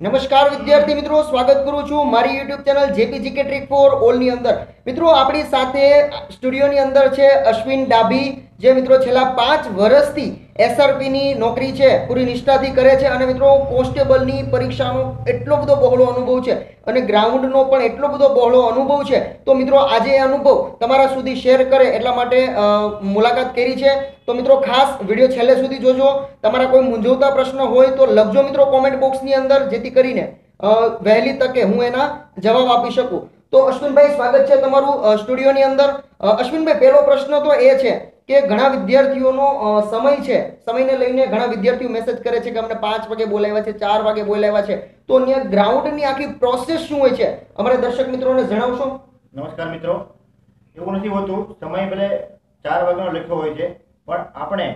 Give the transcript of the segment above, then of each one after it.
નમસ્કાર વિદ્યાર્થી મિત્રો, સ્વાગત કરું છું મારી YouTube channel JP GK trick for ઓલની અંદર. મિત્રો, આપણી સાથે સ્ટુડિયોની અંદર છે અશ્વિન ડાભી. જે મિત્રો છેલ્લા પાંચ વર્ષથી એસઆરપીની નોકરી છે, પૂરી નિષ્ઠાથી કરે છે અને મિત્રો કોન્સ્ટેબલની પરીક્ષાનો એટલો બધો બહોળો અનુભવ છે અને ગ્રાઉન્ડનો પણ એટલો બધો બહોળો અનુભવ છે, તો મિત્રો આજે એ અનુભવ તમારા સુધી શેર કરે એટલા માટે મુલાકાત કરી છે. તો મિત્રો ખાસ વીડિયો છેલ્લે સુધી જોજો. તમારા કોઈ મૂંઝવતા પ્રશ્ન હોય તો લખજો મિત્રો કોમેન્ટ બોક્સની અંદર, જેથી કરીને વહેલી તકે હું એના જવાબ આપી શકું. તો અશ્વિનભાઈ સ્વાગત છે તમારું સ્ટુડિયોની અંદર. અશ્વિનભાઈ, પહેલો પ્રશ્ન તો એ છે કે ઘણા વિદ્યાર્થીઓનો સમય છે, સમયને લઈને ઘણા વિદ્યાર્થીઓ મેસેજ કરે છે કે અમને પાંચ વાગે બોલાવ્યા છે, ચાર વાગે બોલાવ્યા છે. તો અહીંયા ગ્રાઉન્ડની આખી પ્રોસેસ શું હોય છે? અમારા દર્શક મિત્રોને જણાવશો? નમસ્કાર મિત્રો. એવું નથી હોતું, સમય ભલે ચાર વાગ્યાનો લખ્યો હોય છે, પણ આપણે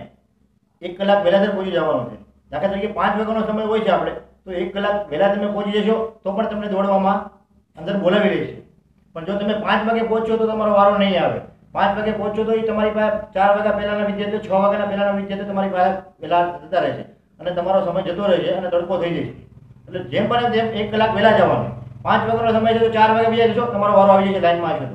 એક કલાક વહેલા તરફ પહોંચી જવાનું છે. દાખલા તરીકે પાંચ વાગ્યાનો સમય હોય છે આપણે, તો એક કલાક વહેલા તમે પહોંચી જશો, તો પણ તમને દોડવામાં અંદર બોલાવી લેશે પણ જો તમે પાંચ વાગે પહોંચો તો તમારો વારો નહીં આવે. પાંચ વાગે પહોંચો તો એ તમારી પાસે ચાર વાગ્યા પહેલાના વિદ્યાર્થીઓ, છ વાગ્યાના પહેલાના વિદ્યાર્થીઓ તમારી પાસે પહેલા જતા રહે છે. અને તમારો સમય જતો રહે છે અને તડકો થઈ જાય છે. એટલે જેમ બને તેમ એક કલાક વહેલા જવાનું. પાંચ વાગ્યાનો સમય છે તો ચાર વાગે બીજા જશો, તમારો વારો આવી જશે લાઈનમાં આવશે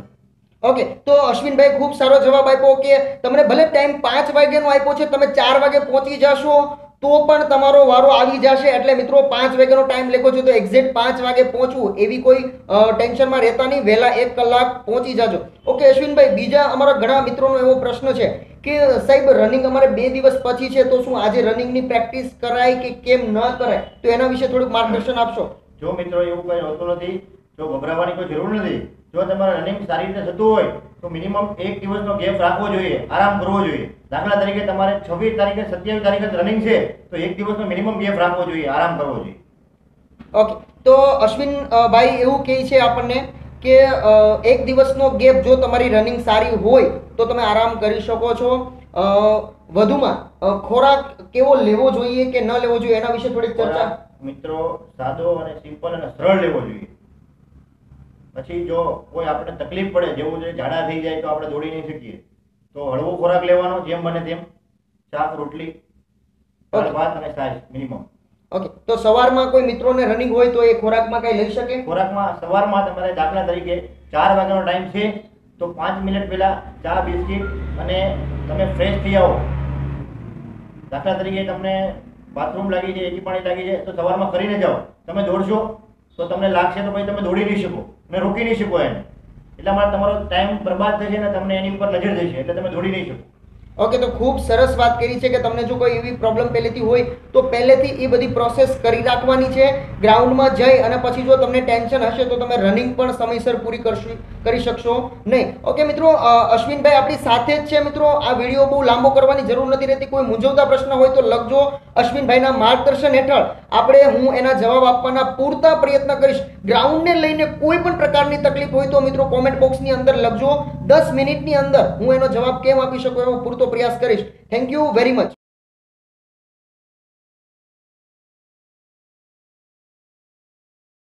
ઓકે, તો અશ્વિનભાઈ ખૂબ સારો જવાબ આપ્યો કે તમને ભલે ટાઈમ પાંચ વાગ્યાનો આપ્યો છે, તમે ચાર વાગે પહોંચી જશો તો પણ તમારો વારો આવી જશે. એટલે મિત્રો, પાંચ વાગ્યાનો ટાઈમ લેખો છો તો એક્ઝેક્ટ પાંચ વાગે પહોંચવું. એવી કોઈ ટેન્શનમાં રહેતા નહીં. વહેલા એક કલાક પહોંચી જાજો. ઓકે, અશ્વિનભાઈ, બીજા અમારા ઘણા મિત્રોનો એવો પ્રશ્ન છે કે, સાહેબ રનિંગ અમારે બે દિવસ પછી છે તો શું આજે રનિંગની પ્રેક્ટિસ કરાય કે કેમ ન કરાય? તો એના વિશે થોડુંક માર્ગદર્શન આપશો. જો મિત્રો એવું કંઈ હોતું નથી, જો ગભરાવાની કોઈ જરૂર નથી, જો તમારે રનિંગ સારી રીતે થતું હોય તો મિનિમમ એક દિવસનો ગેપ રાખવો જોઈએ આરામ કરવો જોઈએ. દાખલા તરીકે તમારે છવ્વીસ તારીખે સત્યાવીસ તારીખે રનિંગ છે તો એક દિવસનો મિનિમમ ગેપ રાખવો જોઈએ આરામ કરવો જોઈએ. ઓકે તો અશ્વિન ભાઈ એવું કહે છે આપણને કે એક દિવસનો ગેપ જો તમારી રનિંગ સારી હોય તો તમે આરામ કરી શકો છો. વધુમાં ખોરાક કેવો લેવો જોઈએ કે ન લેવો જોઈએ એના વિશે થોડીક ચર્ચા. મિત્રો સાદો અને સિમ્પલ અને સરળ લેવો જોઈએ. પછી જો કોઈ આપણે તકલીફ પડે જેવું જે ઝાડા થઈ જાય તો આપણે દોડી નહીં શકીએ. તો હળવો ખોરાક લેવાનો જેમ બને તેમ. શાક રોટલી. ભાત અને છાશ મિનિમમ ઓકે તો સવારમાં કોઈ મિત્રોને રનિંગ હોય તો એ ખોરાકમાં કઈ લઈ શકે? ખોરાકમાં સવારમાં તમારે દાખલા તરીકે ચાર વાગ્યાનો ટાઈમ છે તો પાંચ મિનિટ પહેલા ચા બિસ્કિટ અને તમે ફ્રેશ થઈ આવો. દાખલા તરીકે તમને બાથરૂમ લાગી છે એકી પાણી લાગી છે તો સવારમાં કરીને જાઓ. તમે દોડશો? તો તમને લાગશે તો પછી તમે દોડી નહીં શકો. અને રોકી નહીં શકો એને. એટલા માટે તમારો ટાઈમ બરબાદ થશે ને તમને એની ઉપર નજર જશે, એટલે તમે દોડી નહીં શકો. ઓકે, તો ખૂબ સરસ વાત કરી છે કે તમને જો કોઈ એવી પ્રોબ્લેમ પહેલેથી હોય, તો પહેલેથી એ બધી પ્રોસેસ કરી રાખવાની છે ગ્રાઉન્ડમાં જઈ અને પછી જો તમને ટેન્શન હશે તો તમે રનિંગ પણ સમયસર પૂરી કરશો, કરી શકશો નહીં. ઓકે, મિત્રો અશ્વિનભાઈ આપણી સાથે જ છે. મિત્રો, આ વીડિયો બહુ લાંબો કરવાની જરૂર નથી રહેતી. કોઈ મૂંઝવતા પ્રશ્ન હોય તો લખજો અશ્વિનભાઈના માર્ગદર્શન હેઠળ. આપણે હું એના જવાબ આપવાના પૂરતા પ્રયત્ન કરીશ. ગ્રાઉન્ડને લઈને કોઈ પણ પ્રકારની તકલીફ હોય તો મિત્રો કોમેન્ટ બોક્સની અંદર લખજો. દસ મિનિટની અંદર હું એનો જવાબ કેમ આપી શકું એવો પૂરતો પ્રયાસ કરીશ. Thank you very much